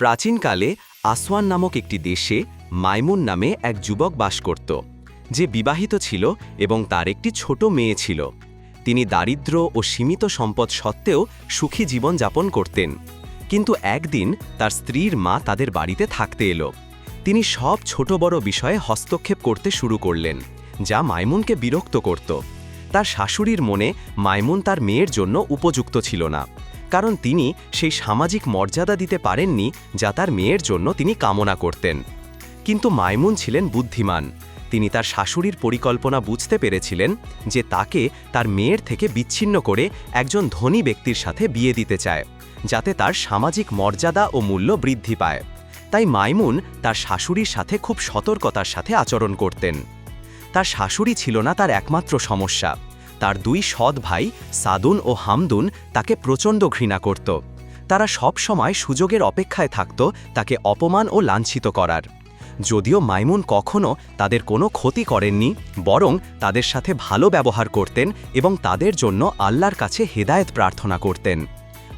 প্রাচীনকালে আসওয়ান নামক একটি দেশে মাইমুন নামে এক যুবক বাস করত, যে বিবাহিত ছিল এবং তার একটি ছোট মেয়ে ছিল। তিনি দারিদ্র্য ও সীমিত সম্পদ সত্ত্বেও সুখী জীবন যাপন করতেন। কিন্তু একদিন তার স্ত্রীর মা তাদের বাড়িতে থাকতে এলো। তিনি সব ছোট বড় বিষয়ে হস্তক্ষেপ করতে শুরু করলেন, যা মাইমুনকে বিরক্ত করত। তার শাশুড়ির মনে মাইমুন তার মেয়ের জন্য উপযুক্ত ছিল না। কারণ তিনি সেই সামাজিক মর্যাদা দিতে পারেননি যা তার মেয়ের জন্য তিনি কামনা করতেন। কিন্তু মাইমুন ছিলেন বুদ্ধিমান। তিনি তার শাশুড়ির পরিকল্পনা বুঝতে পেরেছিলেন যে তাকে তার মেয়ের থেকে বিচ্ছিন্ন করে একজন ধনী ব্যক্তির সাথে বিয়ে দিতে চায়, যাতে তার সামাজিক মর্যাদা ও মূল্য বৃদ্ধি পায়। তাই মাইমুন তার শাশুড়ির সাথে খুব সতর্কতার সাথে আচরণ করতেন। তার শাশুড়ি ছিল না তার একমাত্র সমস্যা। তার দুই সৎ ভাই সাদুন ও হামদুন তাকে প্রচণ্ড ঘৃণা করত। তারা সব সময় সুযোগের অপেক্ষায় থাকত তাকে অপমান ও লাঞ্ছিত করার। যদিও মাইমুন কখনও তাদের কোনো ক্ষতি করেননি, বরং তাদের সাথে ভালো ব্যবহার করতেন এবং তাদের জন্য আল্লাহর কাছে হেদায়েত প্রার্থনা করতেন।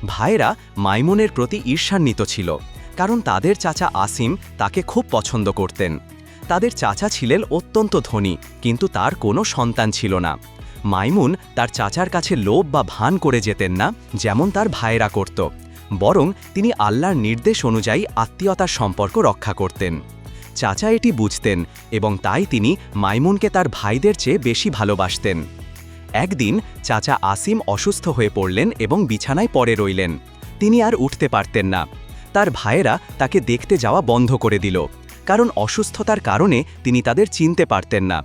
ভাইরা মাইমুনের প্রতি ঈর্ষান্বিত ছিল, কারণ তাদের চাচা আসিম তাকে খুব পছন্দ করতেন। তাদের চাচা ছিলেন অত্যন্ত ধনী, কিন্তু তার কোনো সন্তান ছিল না। মাইমুন তার চাচার কাছে লোভ বা ভান করে যেতেন না, যেমন তার ভাইয়েরা করত। বরং তিনি আল্লাহর নির্দেশ অনুযায়ী আত্মীয়তার সম্পর্ক রক্ষা করতেন। চাচা এটি বুঝতেন এবং তাই তিনি মাইমুনকে তার ভাইদের চেয়ে বেশি ভালোবাসতেন। একদিন চাচা আসিম অসুস্থ হয়ে পড়লেন এবং বিছানায় পড়ে রইলেন। তিনি আর উঠতে পারতেন না। তার ভাইয়েরা তাকে দেখতে যাওয়া বন্ধ করে দিল। কারণ অসুস্থতার কারণে তিনি তাদের চিনতে পারতেন না।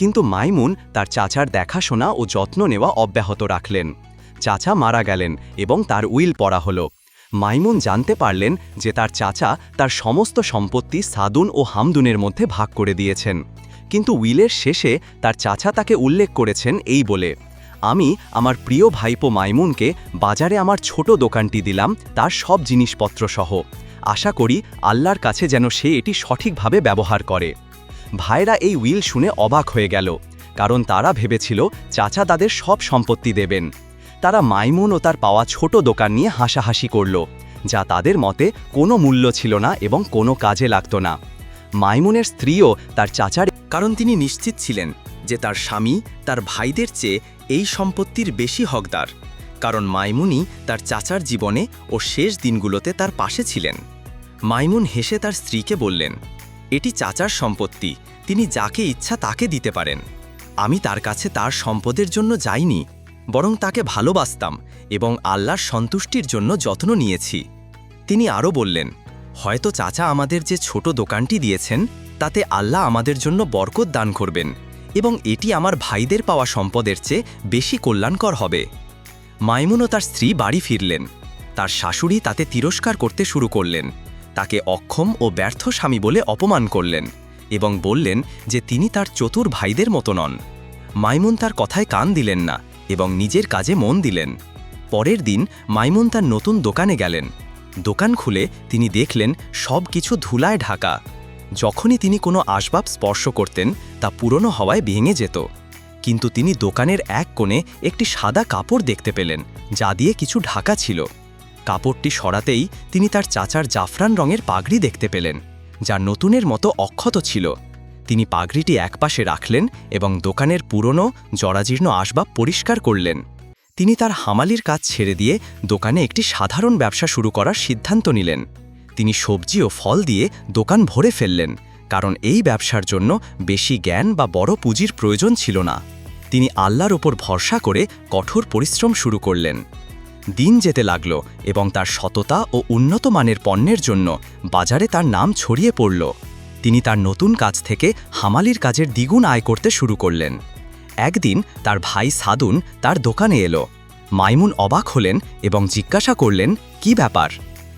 কিন্তু মাইমুন তার চাচার দেখাশোনা ও যত্ন নেওয়া অব্যাহত রাখলেন। চাচা মারা গেলেন এবং তার উইল পড়া হলো। মাইমুন জানতে পারলেন যে তার চাচা তার সমস্ত সম্পত্তি সাদুন ও হামদুনের মধ্যে ভাগ করে দিয়েছেন। কিন্তু উইলের শেষে তার চাচা তাকে উল্লেখ করেছেন এই বলে, আমি আমার প্রিয় ভাইপো মাইমুনকে বাজারে আমার ছোট দোকানটি দিলাম, তার সব জিনিসপত্র সহ আশা করি আল্লাহর কাছে যেন সে এটি সঠিকভাবে ব্যবহার করে। ভাইরা এই উইল শুনে অবাক হয়ে গেল, কারণ তারা ভেবেছিল চাচা তাদের সব সম্পত্তি দেবেন। তারা মাইমুন ও তার পাওয়া ছোট দোকান নিয়ে হাসাহাসি করল, যা তাদের মতে কোনো মূল্য ছিল না এবং কোনো কাজে লাগত না। মাইমুনের স্ত্রীও তার চাচার কারণ তিনি নিশ্চিত ছিলেন যে তার স্বামী তার ভাইদের চেয়ে এই সম্পত্তির বেশি হকদার, কারণ মাইমুনই তার চাচার জীবনে ও শেষ দিনগুলোতে তার পাশে ছিলেন। মাইমুন হেসে তার স্ত্রীকে বললেন এটি চাচার সম্পত্তি। তিনি যাকে ইচ্ছা তাকে দিতে পারেন। আমি তার কাছে তার সম্পদের জন্য যাইনি, বরং তাকে ভালোবাসতাম এবং আল্লাহর সন্তুষ্টির জন্য যত্ন নিয়েছি। তিনি আরও বললেন, হয়তো চাচা আমাদের যে ছোট দোকানটি দিয়েছেন, তাতে আল্লাহ আমাদের জন্য বরকত দান করবেন এবং এটি আমার ভাইদের পাওয়া সম্পদের চেয়ে বেশি কল্যাণকর হবে। মাইমুন ও তার স্ত্রী বাড়ি ফিরলেন। তার শাশুড়ি তাতে তিরস্কার করতে শুরু করলেন। তাকে অক্ষম ও ব্যর্থ স্বামী বলে অপমান করলেন এবং বললেন যে তিনি তার চতুর ভাইদের মতো নন। মাইমুন তার কথায় কান দিলেন না এবং নিজের কাজে মন দিলেন। পরের দিন মাইমুন তার নতুন দোকানে গেলেন। দোকান খুলে তিনি দেখলেন সব কিছু ধুলায় ঢাকা। যখনই তিনি কোনো আসবাব স্পর্শ করতেন, তা পুরনো হওয়ায় ভেঙে যেত। কিন্তু তিনি দোকানের এক কোণে একটি সাদা কাপড় দেখতে পেলেন, যা দিয়ে কিছু ঢাকা ছিল। কাপড়টি সরাতেই তিনি তার চাচার জাফরান রঙের পাগড়ি দেখতে পেলেন, যা নতুনের মতো অক্ষত ছিল। তিনি পাগড়িটি একপাশে রাখলেন এবং দোকানের পুরনো, জরাজীর্ণ আসবাব পরিষ্কার করলেন। তিনি তার হামালির কাজ ছেড়ে দিয়ে দোকানে একটি সাধারণ ব্যবসা শুরু করার সিদ্ধান্ত নিলেন। তিনি সবজি ও ফল দিয়ে দোকান ভরে ফেললেন, কারণ এই ব্যবসার জন্য বেশি জ্ঞান বা বড় পুঁজির প্রয়োজন ছিল না। তিনি আল্লাহর ওপর ভরসা করে কঠোর পরিশ্রম শুরু করলেন। দিন যেতে লাগল এবং তার সততা ও উন্নত মানের পণ্যের জন্য বাজারে তার নাম ছড়িয়ে পড়ল। তিনি তার নতুন কাজ থেকে হামালির কাজের দ্বিগুণ আয় করতে শুরু করলেন। একদিন তার ভাই সাদুন তার দোকানে এলো। মাইমুন অবাক হলেন এবং জিজ্ঞাসা করলেন, কি ব্যাপার?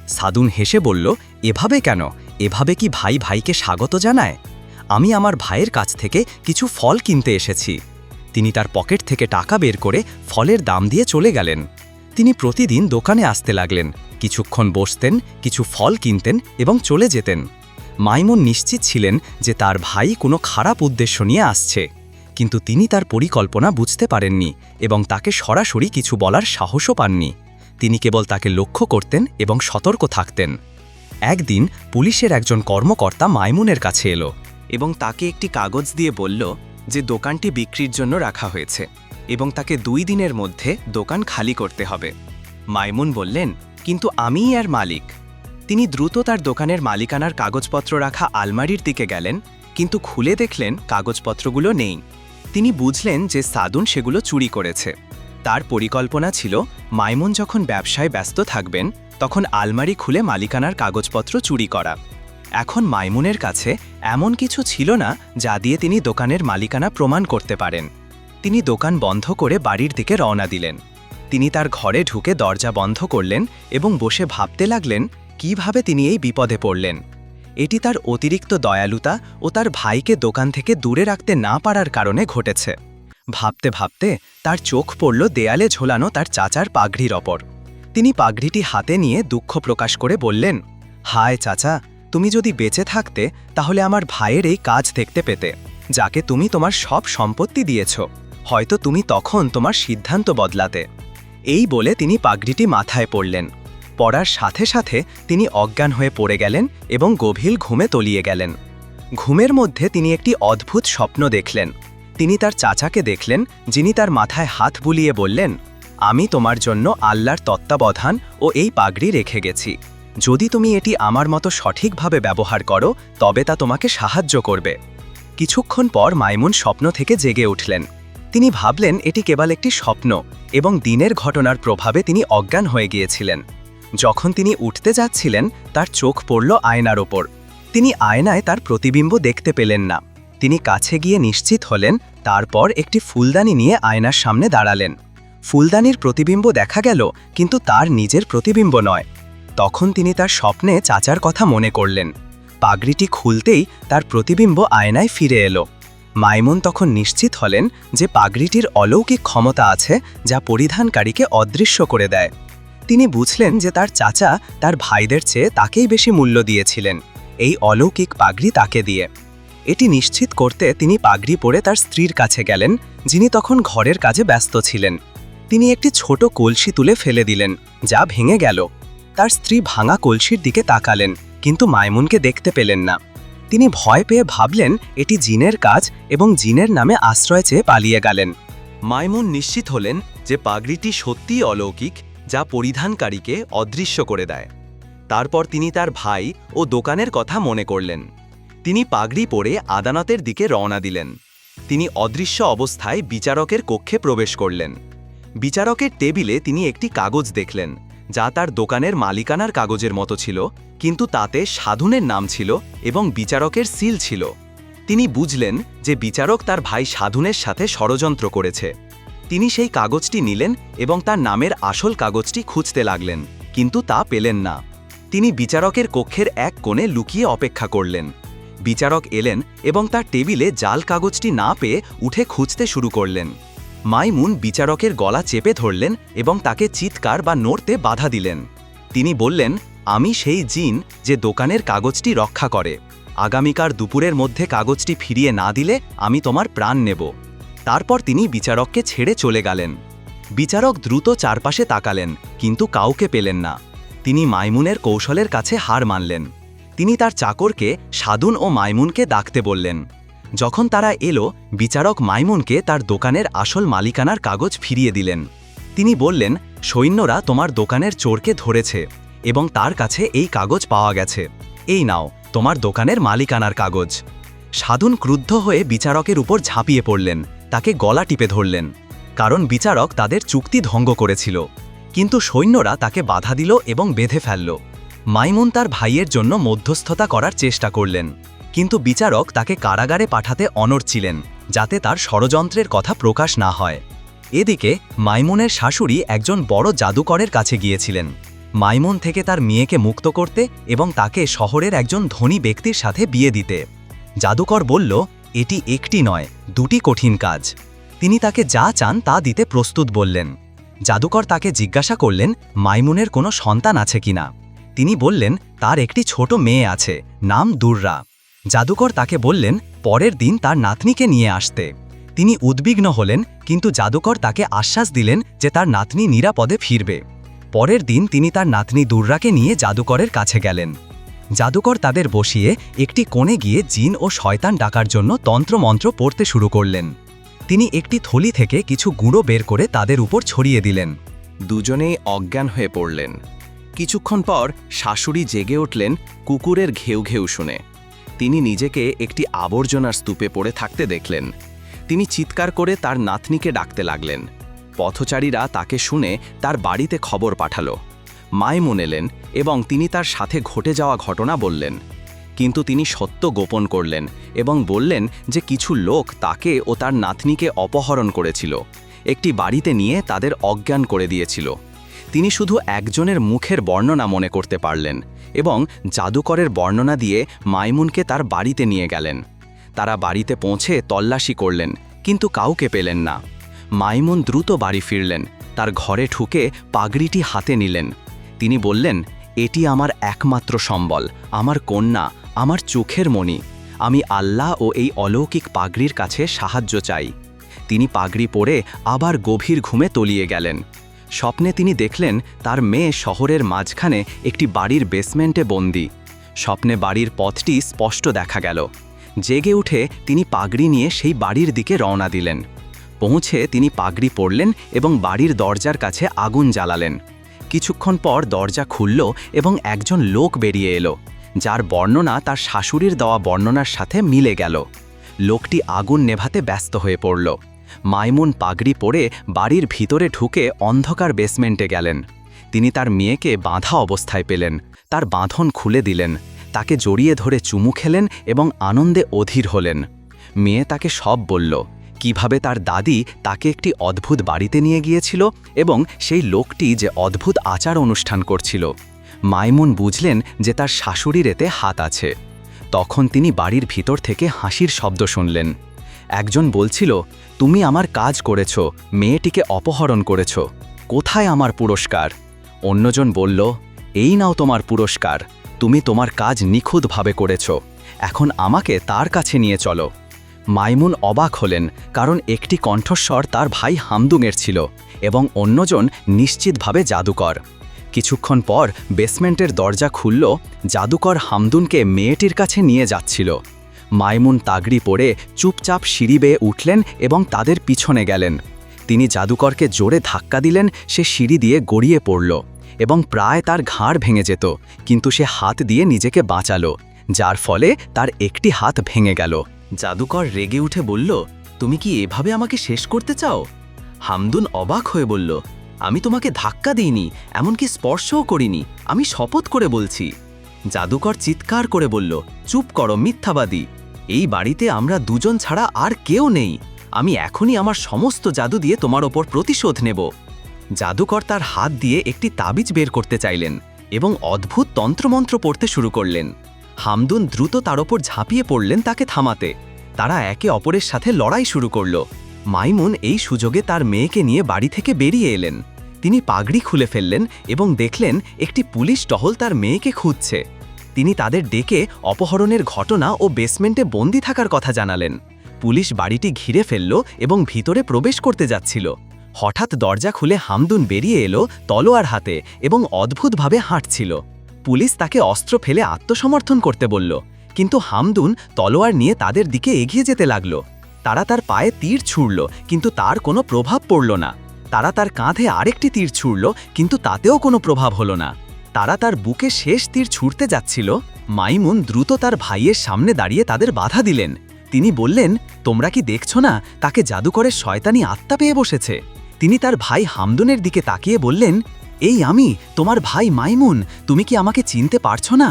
সাদুন হেসে বলল, এভাবে কেন? এভাবে কি ভাই ভাইকে স্বাগত জানায়? আমি আমার ভাইয়ের কাছ থেকে কিছু ফল কিনতে এসেছি। তিনি তার পকেট থেকে টাকা বের করে ফলের দাম দিয়ে চলে গেলেন। তিনি প্রতিদিন দোকানে আসতে লাগলেন, কিছুক্ষণ বসতেন, কিছু ফল কিনতেন এবং চলে যেতেন। মাইমুন নিশ্চিত ছিলেন যে তার ভাই কোনো খারাপ উদ্দেশ্য নিয়ে আসছে, কিন্তু তিনি তার পরিকল্পনা বুঝতে পারেননি এবং তাকে সরাসরি কিছু বলার সাহসও পাননি। তিনি কেবল তাকে লক্ষ্য করতেন এবং সতর্ক থাকতেন। একদিন পুলিশের একজন কর্মকর্তা মাইমুনের কাছে এলো এবং তাকে একটি কাগজ দিয়ে বলল যে দোকানটি বিক্রির জন্য রাখা হয়েছে। এবং তাকে দুই দিনের মধ্যে দোকান খালি করতে হবে। মাইমুন বললেন, কিন্তু আমিই আর মালিক। তিনি দ্রুত তার দোকানের মালিকানার কাগজপত্র রাখা আলমারির দিকে গেলেন, কিন্তু খুলে দেখলেন কাগজপত্রগুলো নেই। তিনি বুঝলেন যে সাদুন সেগুলো চুরি করেছে। তার পরিকল্পনা ছিল, মাইমুন যখন ব্যবসায় ব্যস্ত থাকবেন, তখন আলমারি খুলে মালিকানার কাগজপত্র চুরি করা। এখন মাইমুনের কাছে এমন কিছু ছিল না, যা দিয়ে তিনি দোকানের মালিকানা প্রমাণ করতে পারেন। তিনি দোকান বন্ধ করে বাড়ির দিকে রওনা দিলেন। তিনি তার ঘরে ঢুকে দরজা বন্ধ করলেন এবং বসে ভাবতে লাগলেন, কীভাবে তিনি এই বিপদে পড়লেন? এটি তার অতিরিক্ত দয়ালুতা ও তার ভাইকে দোকান থেকে দূরে রাখতে না পারার কারণে ঘটেছে। ভাবতে ভাবতে তার চোখ পড়ল দেয়ালে ঝোলানো তার চাচার পাগড়ির অপর তিনি পাগড়িটি হাতে নিয়ে দুঃখ প্রকাশ করে বললেন, হায় চাচা, তুমি যদি বেঁচে থাকতে, তাহলে আমার ভাইয়ের এই কাজ দেখতে পেতে, যাকে তুমি তোমার সব সম্পত্তি দিয়েছ। হয়তো তুমি তখন তোমার সিদ্ধান্ত বদলাতে। এই বলে তিনি পাগড়িটি মাথায় পড়লেন। পড়ার সাথে সাথে তিনি অজ্ঞান হয়ে পড়ে গেলেন এবং গভীর ঘুমে তলিয়ে গেলেন। ঘুমের মধ্যে তিনি একটি অদ্ভুত স্বপ্ন দেখলেন। তিনি তার চাচাকে দেখলেন, যিনি তার মাথায় হাত বুলিয়ে বললেন, আমি তোমার জন্য আল্লাহর তত্ত্বাবধান ও এই পাগড়ি রেখে গেছি। যদি তুমি এটি আমার মতো সঠিকভাবে ব্যবহার করো, তবে তা তোমাকে সাহায্য করবে। কিছুক্ষণ পর মাইমুন স্বপ্ন থেকে জেগে উঠলেন। তিনি ভাবলেন এটি কেবল একটি স্বপ্ন এবং দিনের ঘটনার প্রভাবে তিনি অজ্ঞান হয়ে গিয়েছিলেন। যখন তিনি উঠতে যাচ্ছিলেন, তার চোখ পড়ল আয়নার ওপর। তিনি আয়নায় তার প্রতিবিম্ব দেখতে পেলেন না। তিনি কাছে গিয়ে নিশ্চিত হলেন, তারপর একটি ফুলদানি নিয়ে আয়নার সামনে দাঁড়ালেন। ফুলদানির প্রতিবিম্ব দেখা গেল, কিন্তু তার নিজের প্রতিবিম্ব নয়। তখন তিনি তার স্বপ্নে চাচার কথা মনে করলেন। পাগড়িটি খুলতেই তার প্রতিবিম্ব আয়নায় ফিরে এলো। মাইমুন তখন নিশ্চিত হলেন যে পাগড়িটির অলৌকিক ক্ষমতা আছে যা পরিধানকারীকে অদৃশ্য করে দেয়। তিনি বুঝলেন যে তার চাচা তার ভাইদের চেয়ে তাকেই বেশি মূল্য দিয়েছিলেন, এই অলৌকিক পাগড়ি তাকে দিয়ে। এটি নিশ্চিত করতে তিনি পাগড়ি পরে তার স্ত্রীর কাছে গেলেন, যিনি তখন ঘরের কাজে ব্যস্ত ছিলেন। তিনি একটি ছোট কলসি তুলে ফেলে দিলেন, যা ভেঙে গেল। তার স্ত্রী ভাঙা কলসির দিকে তাকালেন, কিন্তু মাইমুনকে দেখতে পেলেন না। তিনি ভয় পেয়ে ভাবলেন, এটি জিনের কাজ এবং জিনের নামে আশ্রয় চেয়ে পালিয়ে গেলেন। মাইমুন নিশ্চিত হলেন যে পাগড়িটি সত্যিই অলৌকিক, যা পরিধানকারীকে অদৃশ্য করে দেয়। তারপর তিনি তার ভাই ও দোকানের কথা মনে করলেন। তিনি পাগড়ি পরে আদালতের দিকে রওনা দিলেন। তিনি অদৃশ্য অবস্থায় বিচারকের কক্ষে প্রবেশ করলেন। বিচারকের টেবিলে তিনি একটি কাগজ দেখলেন। যা তার দোকানের মালিকানার কাগজের মতো ছিল, কিন্তু তাতে সাধুনের নাম ছিল এবং বিচারকের সিল ছিল। তিনি বুঝলেন যে বিচারক তার ভাই সাধুনের সাথে ষড়যন্ত্র করেছে। তিনি সেই কাগজটি নিলেন এবং তার নামের আসল কাগজটি খুঁজতে লাগলেন, কিন্তু তা পেলেন না। তিনি বিচারকের কক্ষের এক কোণে লুকিয়ে অপেক্ষা করলেন। বিচারক এলেন এবং তার টেবিলে জাল কাগজটি না পেয়ে উঠে খুঁজতে শুরু করলেন। মাইমুন বিচারকের গলা চেপে ধরলেন এবং তাকে চিৎকার বা নড়তে বাধা দিলেন। তিনি বললেন, আমি সেই জিন যে দোকানের কাগজটি রক্ষা করে। আগামীকার দুপুরের মধ্যে কাগজটি ফিরিয়ে না দিলে আমি তোমার প্রাণ নেব। তারপর তিনি বিচারককে ছেড়ে চলে গেলেন। বিচারক দ্রুত চারপাশে তাকালেন, কিন্তু কাউকে পেলেন না। তিনি মাইমুনের কৌশলের কাছে হার মানলেন। তিনি তার চাকরকে সাধুন ও মাইমুনকে ডাকতে বললেন যখন তারা এলো, বিচারক মাইমুনকে তার দোকানের আসল মালিকানার কাগজ ফিরিয়ে দিলেন। তিনি বললেন, সৈন্যরা তোমার দোকানের চোরকে ধরেছে এবং তার কাছে এই কাগজ পাওয়া গেছে। এই নাও, তোমার দোকানের মালিকানার কাগজ। সাধুন ক্রুদ্ধ হয়ে বিচারকের উপর ঝাঁপিয়ে পড়লেন, তাকে গলা টিপে ধরলেন, কারণ বিচারক তাদের চুক্তি ভঙ্গ করেছিল। কিন্তু সৈন্যরা তাকে বাধা দিল এবং বেঁধে ফেলল। মাইমুন তার ভাইয়ের জন্য মধ্যস্থতা করার চেষ্টা করলেন। কিন্তু বিচারক তাকে কারাগারে পাঠাতে অনড় ছিলেন, যাতে তার ষড়যন্ত্রের কথা প্রকাশ না হয়। এদিকে, মাইমুনের শাশুড়ি একজন বড় জাদুকরের কাছে গিয়েছিলেন। মাইমুন থেকে তার মেয়েকে মুক্ত করতে এবং তাকে শহরের একজন ধনী ব্যক্তির সাথে বিয়ে দিতে। জাদুকর বলল, এটি একটি নয়, দুটি কঠিন কাজ। তিনি তাকে যা চান তা দিতে প্রস্তুত বললেন। জাদুকর তাকে জিজ্ঞাসা করলেন, মাইমুনের কোনো সন্তান আছে কিনা তিনি বললেন, তার একটি ছোট মেয়ে আছে, নাম দুর্রা। জাদুকর তাকে বললেন, পরের দিন তার নাতনিকে নিয়ে আসতে। তিনি উদ্বিগ্ন হলেন, কিন্তু জাদুকর তাকে আশ্বাস দিলেন যে তার নাতনি নিরাপদে ফিরবে। পরের দিন তিনি তার নাতনি দুর্রাকে নিয়ে জাদুকরের কাছে গেলেন। জাদুকর তাদের বসিয়ে একটি কোণে গিয়ে জিন ও শয়তান ডাকার জন্য তন্ত্রমন্ত্র পড়তে শুরু করলেন। তিনি একটি থলি থেকে কিছু গুঁড়ো বের করে তাদের উপর ছড়িয়ে দিলেন। দুজনেই অজ্ঞান হয়ে পড়লেন। কিছুক্ষণ পর শাশুড়ি জেগে উঠলেন কুকুরের ঘেউ ঘেউ শুনে। তিনি নিজেকে একটি আবর্জনার স্তূপে পড়ে থাকতে দেখলেন। তিনি চিৎকার করে তার নাতনিকে ডাকতে লাগলেন। পথচারীরা তাকে শুনে তার বাড়িতে খবর পাঠালো। মায়মুন এলেন এবং তিনি তার সাথে ঘটে যাওয়া ঘটনা বললেন। কিন্তু তিনি সত্য গোপন করলেন এবং বললেন যে কিছু লোক তাকে ও তার নাতনিকে অপহরণ করেছিল। একটি বাড়িতে নিয়ে তাদের অজ্ঞান করে দিয়েছিল। তিনি শুধু একজনের মুখের বর্ণনা মনে করতে পারলেন। এবং জাদুকরের বর্ণনা দিয়ে মাইমুনকে তার বাড়িতে নিয়ে গেলেন। তারা বাড়িতে পৌঁছে তল্লাশি করলেন, কিন্তু কাউকে পেলেন না। মাইমুন দ্রুত বাড়ি ফিরলেন, তার ঘরে ঠুকে পাগড়িটি হাতে নিলেন। তিনি বললেন, এটি আমার একমাত্র সম্বল, আমার কন্যা, আমার চোখের মণি। আমি আল্লাহ ও এই অলৌকিক পাগড়ির কাছে সাহায্য চাই। তিনি পাগড়ি পরে আবার গভীর ঘুমে তলিয়ে গেলেন। স্বপ্নে তিনি দেখলেন তার মেয়ে শহরের মাঝখানে একটি বাড়ির বেসমেন্টে বন্দি। স্বপ্নে বাড়ির পথটি স্পষ্ট দেখা গেল। জেগে উঠে তিনি পাগড়ি নিয়ে সেই বাড়ির দিকে রওনা দিলেন। পৌঁছে তিনি পাগড়ি পরলেন এবং বাড়ির দরজার কাছে আগুন জ্বালালেন। কিছুক্ষণ পর দরজা খুলল এবং একজন লোক বেরিয়ে এলো, যার বর্ণনা তার শাশুড়ির দেওয়া বর্ণনার সাথে মিলে গেল। লোকটি আগুন নেভাতে ব্যস্ত হয়ে পড়ল। মাইমুন পাগড়ি পরে বাড়ির ভিতরে ঢুকে অন্ধকার বেসমেন্টে গেলেন। তিনি তার মেয়েকে বাঁধা অবস্থায় পেলেন। তার বাঁধন খুলে দিলেন। তাকে জড়িয়ে ধরে চুমু খেলেন এবং আনন্দে অধীর হলেন। মেয়ে তাকে সব বলল। কীভাবে তার দাদি তাকে একটি অদ্ভুত বাড়িতে নিয়ে গিয়েছিল এবং সেই লোকটি যে অদ্ভুত আচার অনুষ্ঠান করছিল। মাইমুন বুঝলেন যে তার শাশুড়ির এতে হাত আছে। তখন তিনি বাড়ির ভিতর থেকে হাসির শব্দ শুনলেন। একজন বলছিল, তুমি আমার কাজ করেছ, মেয়েটিকে অপহরণ করেছ, কোথায় আমার পুরস্কার? অন্যজন বলল, এই নাও তোমার পুরস্কার, তুমি তোমার কাজ নিখুঁতভাবে করেছ, এখন আমাকে তার কাছে নিয়ে চলো। মাইমুন অবাক হলেন, কারণ একটি কণ্ঠস্বর তার ভাই হামদুংয়ের ছিল এবং অন্যজন নিশ্চিতভাবে জাদুকর। কিছুক্ষণ পর বেসমেন্টের দরজা খুলল, জাদুকর হামদুনকে মেয়েটির কাছে নিয়ে যাচ্ছিল। মাইমুন তাগড়ি পরে চুপচাপ সিঁড়ি বেয়ে উঠলেন এবং তাদের পিছনে গেলেন। তিনি জাদুকরকে জোরে ধাক্কা দিলেন, সে সিঁড়ি দিয়ে গড়িয়ে পড়ল এবং প্রায় তার ঘাড় ভেঙে যেত, কিন্তু সে হাত দিয়ে নিজেকে বাঁচালো, যার ফলে তার একটি হাত ভেঙে গেল। জাদুকর রেগে উঠে বলল, তুমি কি এভাবে আমাকে শেষ করতে চাও? হামদুন অবাক হয়ে বলল, আমি তোমাকে ধাক্কা দিইনি, এমনকি স্পর্শও করিনি, আমি শপথ করে বলছি। জাদুকর চিৎকার করে বলল, চুপ করো মিথ্যাবাদী! এই বাড়িতে আমরা দুজন ছাড়া আর কেউ নেই। আমি এখনই আমার সমস্ত জাদু দিয়ে তোমার ওপর প্রতিশোধ নেব। জাদুকর তার হাত দিয়ে একটি তাবিজ বের করতে চাইলেন এবং অদ্ভুত তন্ত্রমন্ত্র পড়তে শুরু করলেন। হামদুন দ্রুত তার ওপর ঝাঁপিয়ে পড়লেন তাকে থামাতে। তারা একে অপরের সাথে লড়াই শুরু করল। মাইমুন এই সুযোগে তার মেয়েকে নিয়ে বাড়ি থেকে বেরিয়ে এলেন। তিনি পাগড়ি খুলে ফেললেন এবং দেখলেন একটি পুলিশ টহল তার মেয়েকে খুঁজছে। তিনি তাদের ডেকে অপহরণের ঘটনা ও বেসমেন্টে বন্দি থাকার কথা জানালেন। পুলিশ বাড়িটি ঘিরে ফেলল এবং ভিতরে প্রবেশ করতে যাচ্ছিল। হঠাৎ দরজা খুলে হামদুন বেরিয়ে এলো তলোয়ার হাতে এবং অদ্ভুতভাবে হাঁটছিল। পুলিশ তাকে অস্ত্র ফেলে আত্মসমর্থন করতে বলল, কিন্তু হামদুন তলোয়ার নিয়ে তাদের দিকে এগিয়ে যেতে লাগল। তারা তার পায়ে তীর ছুড়ল, কিন্তু তার কোনো প্রভাব পড়ল না। তারা তার কাঁধে আরেকটি তীর ছুড়ল, কিন্তু তাতেও কোনো প্রভাব হলো না। তারা তার বুকে শেষ তীর ছুটতে যাচ্ছিল। মাইমুন দ্রুত তার ভাইয়ের সামনে দাঁড়িয়ে তাদের বাধা দিলেন। তিনি বললেন, তোমরা কি দেখছ না? তাকে জাদুকরের শয়তানি আত্মা পেয়ে বসেছে। তিনি তার ভাই হামদুনের দিকে তাকিয়ে বললেন, এই আমি, তোমার ভাই মাইমুন, তুমি কি আমাকে চিনতে পারছ না?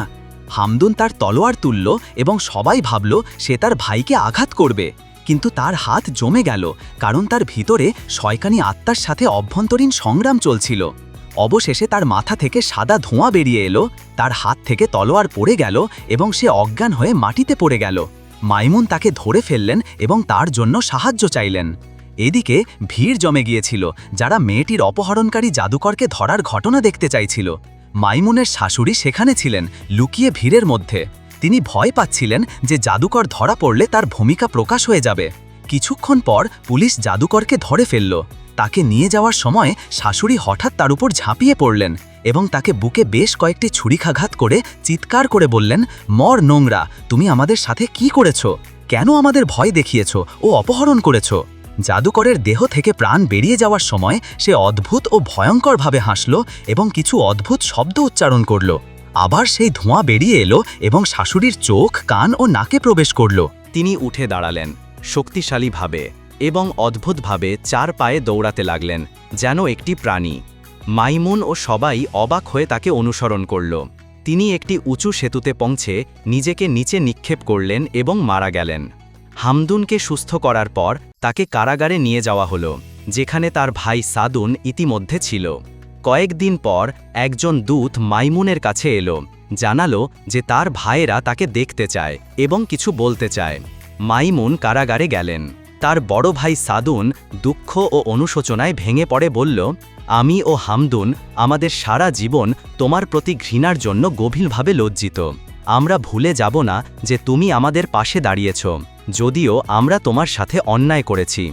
হামদুন তার তলোয়ার তুলল এবং সবাই ভাবল, সে তার ভাইকে আঘাত করবে। কিন্তু তার হাত জমে গেল, কারণ তার ভিতরে শয়কানি আত্মার সাথে অভ্যন্তরীণ সংগ্রাম চলছিল। অবশেষে তার মাথা থেকে সাদা ধোঁয়া বেরিয়ে এলো, তার হাত থেকে তলোয়ার পড়ে গেল এবং সে অজ্ঞান হয়ে মাটিতে পড়ে গেল। মাইমুন তাকে ধরে ফেললেন এবং তার জন্য সাহায্য চাইলেন। এদিকে ভিড় জমে গিয়েছিল, যারা মেয়েটির অপহরণকারী জাদুকরকে ধরার ঘটনা দেখতে চাইছিল। মাইমুনের শাশুড়ি সেখানে ছিলেন, লুকিয়ে ভিড়ের মধ্যে। তিনি ভয় পাচ্ছিলেন যে জাদুকর ধরা পড়লে তার ভূমিকা প্রকাশ হয়ে যাবে। কিছুক্ষণ পর পুলিশ জাদুকরকে ধরে ফেলল। তাকে নিয়ে যাওয়ার সময় শাশুড়ি হঠাৎ তার উপর ঝাঁপিয়ে পড়লেন এবং তাকে বুকে বেশ কয়েকটি ছুরিকাঘাত করে চিৎকার করে বললেন, মর নোংরা, তুমি আমাদের সাথে কি করেছ? কেন আমাদের ভয় দেখিয়েছ ও অপহরণ করেছ? জাদুকরের দেহ থেকে প্রাণ বেরিয়ে যাওয়ার সময় সে অদ্ভুত ও ভয়ঙ্করভাবে হাসল এবং কিছু অদ্ভুত শব্দ উচ্চারণ করল। আবার সেই ধোঁয়া বেরিয়ে এলো এবং শাশুড়ির চোখ, কান ও নাকে প্রবেশ করল। তিনি উঠে দাঁড়ালেন, শক্তিশালীভাবে। এবং অদ্ভুতভাবে চার পায়ে দৌড়াতে লাগলেন, যেন একটি প্রাণী। মাইমুন ও সবাই অবাক হয়ে তাকে অনুসরণ করল। তিনি একটি উঁচু সেতুতে পৌঁছে নিজেকে নিচে নিক্ষেপ করলেন এবং মারা গেলেন। হামদুনকে সুস্থ করার পর তাকে কারাগারে নিয়ে যাওয়া হলো, যেখানে তার ভাই সাদুন ইতিমধ্যে ছিল। কয়েকদিন পর একজন দূত মাইমুনের কাছে এলো, জানালো যে তার ভাইয়েরা তাকে দেখতে চায় এবং কিছু বলতে চায়। মাইমুন কারাগারে গেলেন। তার বড় ভাই সাদুন দুঃখ ও অনুশোচনায় ভেঙে পড়ে বলল, আমি ও হামদুন আমাদের সারা জীবন তোমার প্রতি ঘৃণার জন্য গভীরভাবে লজ্জিত। আমরা ভুলে যাব না যে তুমি আমাদের পাশে দাঁড়িয়েছ। যদিও আমরা তোমার সাথে অন্যায় করেছি।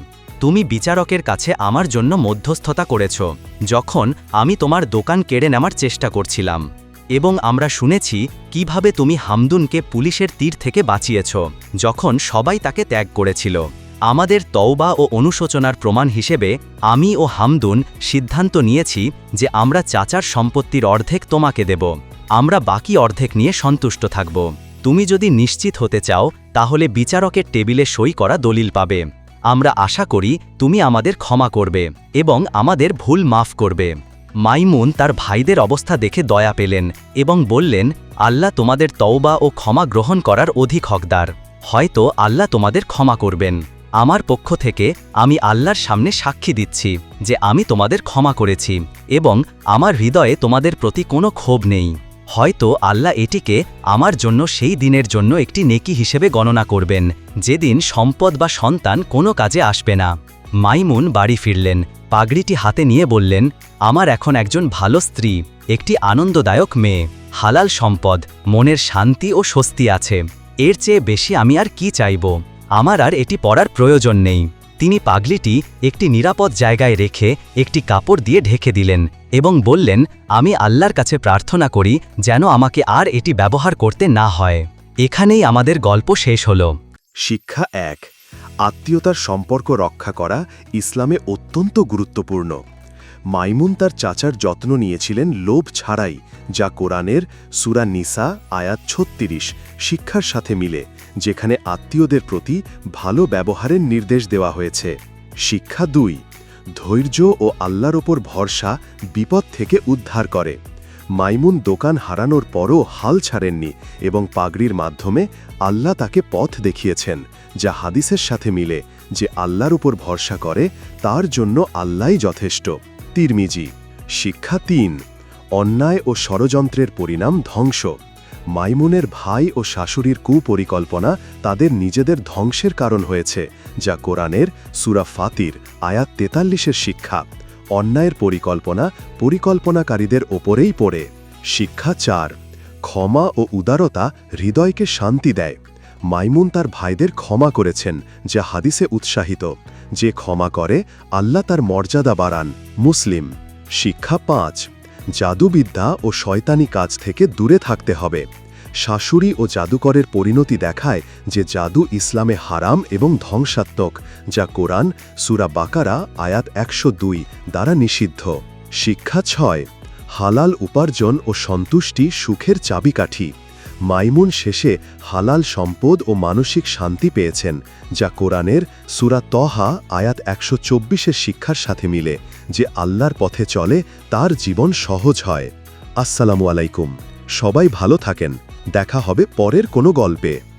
তুমি বিচারকের কাছে আমার জন্য মধ্যস্থতা করেছ, যখন আমি তোমার দোকান কেড়ে নেওয়ার চেষ্টা করছিলাম। এবং আমরা শুনেছি কীভাবে তুমি হামদুনকে পুলিশের তীর থেকে বাঁচিয়েছ, যখন সবাই তাকে ত্যাগ করেছিল। আমাদের তওবা ও অনুশোচনার প্রমাণ হিসেবে আমি ও হামদুন সিদ্ধান্ত নিয়েছি যে আমরা চাচার সম্পত্তির অর্ধেক তোমাকে দেব। আমরা বাকি অর্ধেক নিয়ে সন্তুষ্ট থাকব। তুমি যদি নিশ্চিত হতে চাও, তাহলে বিচারকের টেবিলে সই করা দলিল পাবে। আমরা আশা করি তুমি আমাদের ক্ষমা করবে এবং আমাদের ভুল মাফ করবে। মাইমুন তার ভাইদের অবস্থা দেখে দয়া পেলেন এবং বললেন, আল্লাহ তোমাদের তওবা ও ক্ষমা গ্রহণ করার অধিক হকদার। হয়তো আল্লাহ তোমাদের ক্ষমা করবেন। আমার পক্ষ থেকে আমি আল্লাহর সামনে সাক্ষী দিচ্ছি যে আমি তোমাদের ক্ষমা করেছি এবং আমার হৃদয়ে তোমাদের প্রতি কোনো ক্ষোভ নেই। হয়তো আল্লাহ এটিকে আমার জন্য সেই দিনের জন্য একটি নেকি হিসেবে গণনা করবেন, যেদিন সম্পদ বা সন্তান কোনো কাজে আসবে না। মাইমুন বাড়ি ফিরলেন, পাগড়িটি হাতে নিয়ে বললেন, আমার এখন একজন ভালো স্ত্রী, একটি আনন্দদায়ক মেয়ে, হালাল সম্পদ, মনের শান্তি ও স্বস্তি আছে। এর চেয়ে বেশি আমি আর কি চাইব? আমার আর এটি পড়ার প্রয়োজন নেই। তিনি পাগলিটি একটি নিরাপদ জায়গায় রেখে একটি কাপড় দিয়ে ঢেকে দিলেন এবং বললেন, আমি আল্লাহর কাছে প্রার্থনা করি যেন আমাকে আর এটি ব্যবহার করতে না হয়। এখানেই আমাদের গল্প শেষ হল। শিক্ষা এক, আত্মীয়তার সম্পর্ক রক্ষা করা ইসলামে অত্যন্ত গুরুত্বপূর্ণ। মাইমুন তার চাচার যত্ন নিয়েছিলেন লোভ ছাড়াই, যা কোরআনের সুরা নিসা আয়াত ছত্রিশ শিক্ষার সাথে মিলে। যেখানে আত্মীয়দের প্রতি ভালো ব্যবহারের নির্দেশ দেওয়া হয়েছে। শিক্ষা দুই, ধৈর্য ও আল্লাহর ওপর ভরসা বিপদ থেকে উদ্ধার করে। মাইমুন দোকান হারানোর পরও হাল ছাড়েননি এবং পাগড়ির মাধ্যমে আল্লাহ তাকে পথ দেখিয়েছেন, যা হাদিসের সাথে মিলে যে আল্লাহর উপর ভরসা করে, তার জন্য আল্লাহই যথেষ্ট। তিরমিজি, শিক্ষা তিন, অন্যায় ও ষড়যন্ত্রের পরিণাম ধ্বংস। মাইমুনের ভাই ও শাশুড়ির কুপরিকল্পনা তাদের নিজেদের ধ্বংসের কারণ হয়েছে, যা কোরআনের সুরা ফাতির, আয়াত তেতাল্লিশের শিক্ষা। অন্যায়ের পরিকল্পনা পরিকল্পনাকারীদের ওপরেই পড়ে। শিক্ষা চার, ক্ষমা ও উদারতা হৃদয়কে শান্তি দেয়। মাইমুন তার ভাইদের ক্ষমা করেছেন, যা হাদিসে উৎসাহিত। যে ক্ষমা করে, আল্লাহ তার মর্যাদা বাড়ান। মুসলিম, শিক্ষা পাঁচ জাদুবিদ্যা ও শয়তানি কাজ থেকে দূরে থাকতে হবে। শাশুড়ি ও জাদুকরের পরিণতি দেখায় যে জাদু ইসলামে হারাম এবং ধ্বংসাত্মক, যা কোরআন, সুরা বাকারা, আয়াত একশো দুই দ্বারা নিষিদ্ধ। শিক্ষা ছয়, হালাল উপার্জন ও সন্তুষ্টি সুখের চাবিকাঠি। মাইমুন শেষে হালাল সম্পদ ও মানসিক শান্তি পেয়েছেন, যা কোরআনের সুরা তহা আয়াত একশো চব্বিশের শিক্ষার সাথে মিলে, যে আল্লাহর পথে চলে, তার জীবন সহজ হয়। আসসালামু আলাইকুম। সবাই ভালো থাকেন। দেখা হবে পরের কোনো গল্পে।